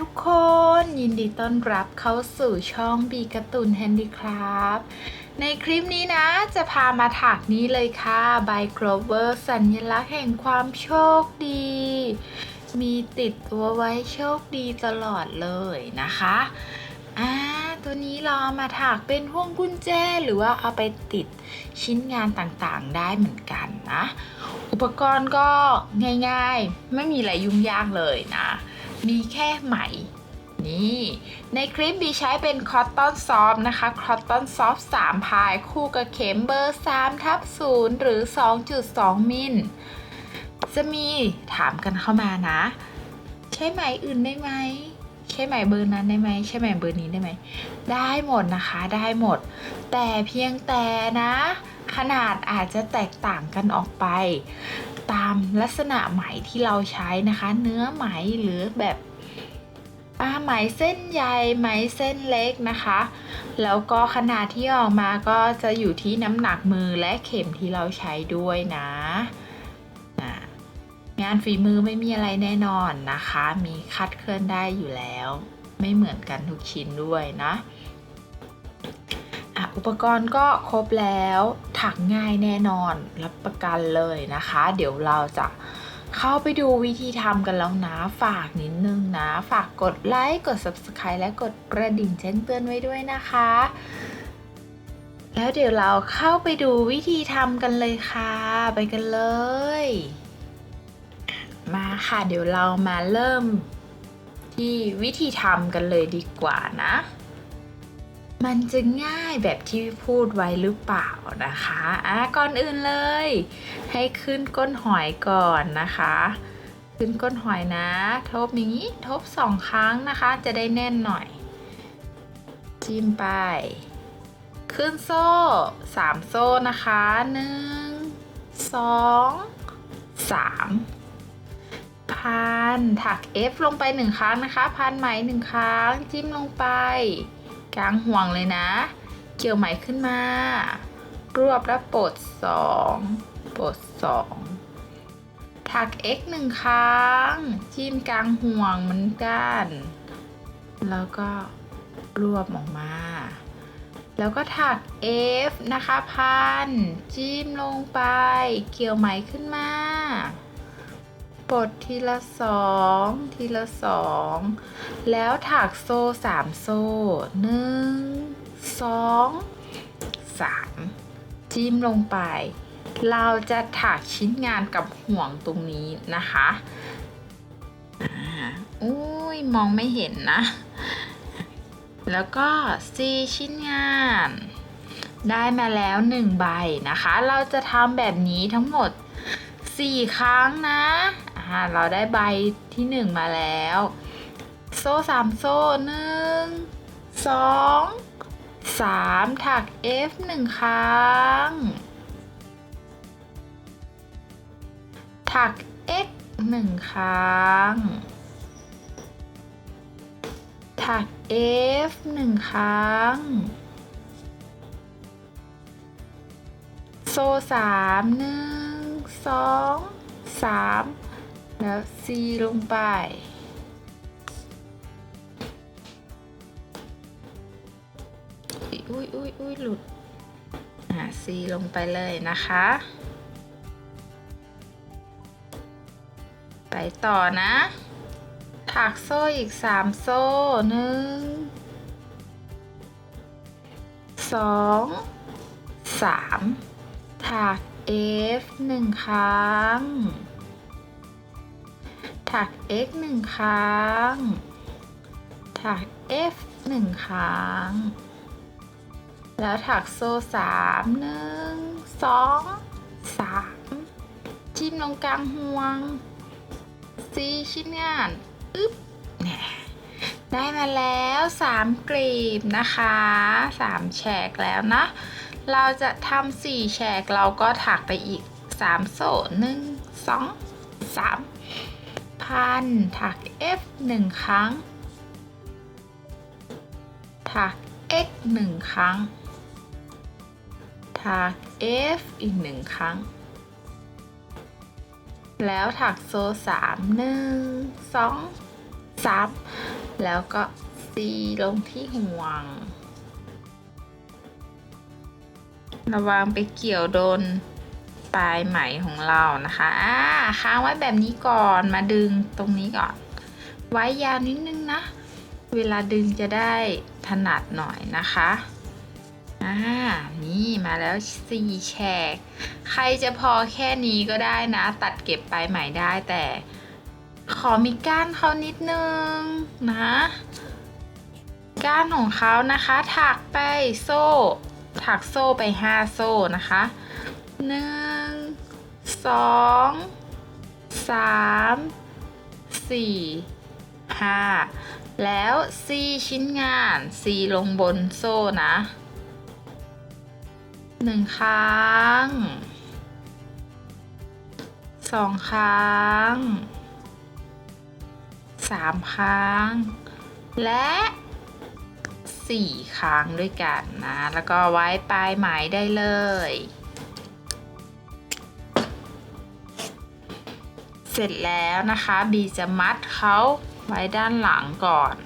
ทุกคนยินดีต้อนรับเข้าสู่ช่องบีการ์ตูนแฮนดี้ครับในคลิปนี้นะจะพามาถักนี้เลยค่ะใบโครเวอร์สัญลักษณ์แห่งความโชคดี มีติดตัวไว้โชคดีตลอดเลยนะคะอ่าตัวนี้เราเอมาถักเป็นพวงกุญแจหรือว่าเอาไปติดชิ้นงานต่างๆได้เหมือนกันนะ อุปกรณ์ก็ง่ายๆ ไม่มีอะไรยุ่งยากเลยนะ มีแค่ไหม นี่ ในคลิปบีใช้เป็นคอตตอนซอฟนะคะคอตตอนซอฟ3พายคู่กับเข็มเบอร์3ทับ0หรือ 2.2 มิล จะมีถามกันเข้ามานะ ใช้ไหมอื่นได้ไหมใช้ไหมเบอร์นั้นได้ไหมใช้ไหมเบอร์นี้ได้ไหม ได้หมดนะคะได้หมด แต่เพียงแต่นะ ขนาดอาจจะแตกต่างกันออกไป ตามลักษณะไหมที่เราใช้นะคะ เนื้อไหมหรือแบบอ่าไหมเส้นใหญ่ไหมเส้นเล็กนะคะ แล้วก็ขนาดที่ออกมาก็จะอยู่ที่น้ำหนักมือและเข็มที่เราใช้ด้วยนะงานฝีมือไม่มีอะไรแน่นอนนะคะ มีคัดเคลื่อนได้อยู่แล้ว ไม่เหมือนกันทุกชิ้นด้วยนะ อุปกรณ์ก็ครบแล้วถักง่ายแน่นอนรับประกันเลยนะคะ เดี๋ยวเราจะเข้าไปดูวิธีทำกันแล้วนะฝากนิดนึงนะ ฝากกดไลค์กด subscribe และกดกระดิ่งแจ้งเตือนไว้ด้วยนะคะ แล้วเดี๋ยวเราเข้าไปดูวิธีทำกันเลยค่ะ ไปกันเลย มาค่ะเดี๋ยวเรามาเริ่มที่วิธีทำกันเลยดีกว่านะ มันจะง่ายแบบที่พูดไว้หรือเปล่านะคะอะก่อนอื่นเลย ให้ขึ้นก้นหอยก่อนนะคะ ขึ้นก้นหอยนะ ทบอย่างนี้ทบสองครั้งนะคะ จะได้แน่นหน่อย จิ้มไปขึ้นโซ่สามโซ่นะคะหนึ่งสองสามพันถัก F ลงไปหนึ่งครั้งนะคะ พันไหมหนึ่งครั้ง จิ้มลงไป กลางห่วงเลยนะ เกี่ยวไหมขึ้นมา รวบแล้วปลดสองปลดสองถัก x หนึ่งครั้ง จิ้มกลางห่วงเหมือนกัน แล้วก็รวบออกมา แล้วก็ถัก f นะคะพัน จิ้มลงไป เกี่ยวไหมขึ้นมา ปลดทีละสองทีละสองแล้วถักโซ่สามโซ่หนึ่งสองสามจิ้มลงไป เราจะถักชิ้นงานกับห่วงตรงนี้นะคะอุ้ยมองไม่เห็นนะ แล้วก็สี่ชิ้นงาน ได้มาแล้วหนึ่งใบนะคะ เราจะทำแบบนี้ทั้งหมดสี่ครั้งนะาเราได้ใบที่หนึ่งมาแล้ว โซ่สามโซ่หนึ่งสองสามถัก F หนึ่งครั้ง ถัก X หนึ่งครั้ง ถัก F หนึ่งครั้ง โซ่สามหนึ่งสองสาม แล้ว C ลงไป อุ้ยอุ้ยอุ้ยหลุด อ่า C ลงไปเลยนะคะ ไปต่อนะ ถักโซ่อีกสามโซ่หนึ่งสองสามถัก F หนึ่งครั้ง ถัก X หนึ่งครั้ง ถัก F หนึ่งครั้ง แล้วถักโซ่สามหนึ่งสองสามจิ้มลงกลางห่วงสี่ชิ้นงานอึ๊บเนี่ยได้มาแล้วสามกลีบนะคะสามแฉกแล้วนะ เราจะทำสี่แฉกเราก็ถักไปอีกสามโซ่หนึ่งสองสาม พัน ถัก F หนึ่งครั้ง ถัก x หนึ่งครั้ง ถัก f อีกหนึ่งครั้ง แล้วถักโซ่สามหนึ่งสองสามแล้วก็ซีลงที่ห่วง ระวังไปเกี่ยวโดน ปลายไหมของเรานะคะอ่าค้างไว้แบบนี้ก่อนมาดึงตรงนี้ก่อน ไว้ยาวนิดนึงนะ เวลาดึงจะได้ถนัดหน่อยนะคะอ่านี่มาแล้วสี่แฉก ใครจะพอแค่นี้ก็ได้นะ ตัดเก็บปลายไหมได้แต่ ขอมีก้านเขานิดนึงนะก้านของเขานะคะ ถักไปโซ่ ถักโซ่ไปห้าโซ่นะคะหนึ่ง สองสามสี่ห้าแล้วสี่ชิ้นงานสี่ลงบนโซ่นะหนึ่งครั้งสองครั้งสามครั้ง และสี่ครั้งด้วยกันนะ แล้วก็ไว้ปลายไหมได้เลย เสร็จแล้วนะคะบีจะมัดเขาไว้ด้านหลังก่อน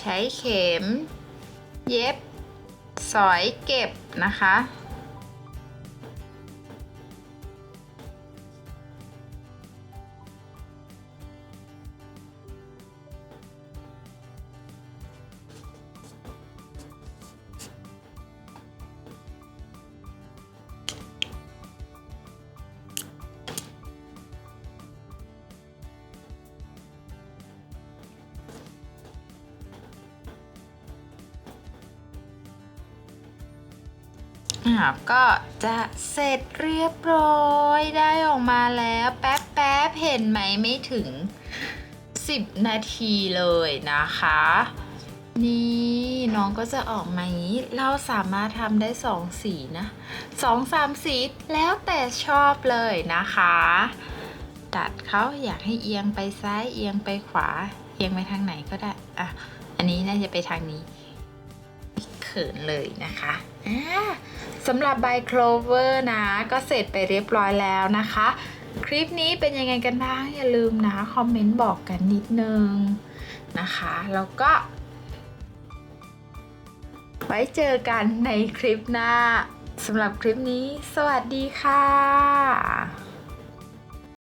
ใช้เข็ม เย็บ สอยเก็บนะคะ อ่าก็จะเสร็จเรียบร้อยได้ออกมาแล้วแป๊บแป๊บเห็นไหมไม่ถึง 10 นาทีเลยนะคะ นี่น้องก็จะออกมาอย่างนี้ เราสามารถทำได้สองสีนะสองสามสีแล้วแต่ชอบเลยนะคะ ตัดเขาอยากให้เอียงไปซ้ายเอียงไปขวา เอียงไปทางไหนก็ได้อะอันนี้น่าจะไปทางนี้เขินเลยนะคะ สำหรับใบโคลเวอร์นะ ก็เสร็จไปเรียบร้อยแล้วนะคะ คลิปนี้เป็นยังไงกันบ้าง อย่าลืมนะ คอมเมนต์บอกกันนิดนึงนะคะ แล้วก็ ไว้เจอกันในคลิปหน้าสำหรับคลิปนี้ สวัสดีค่ะ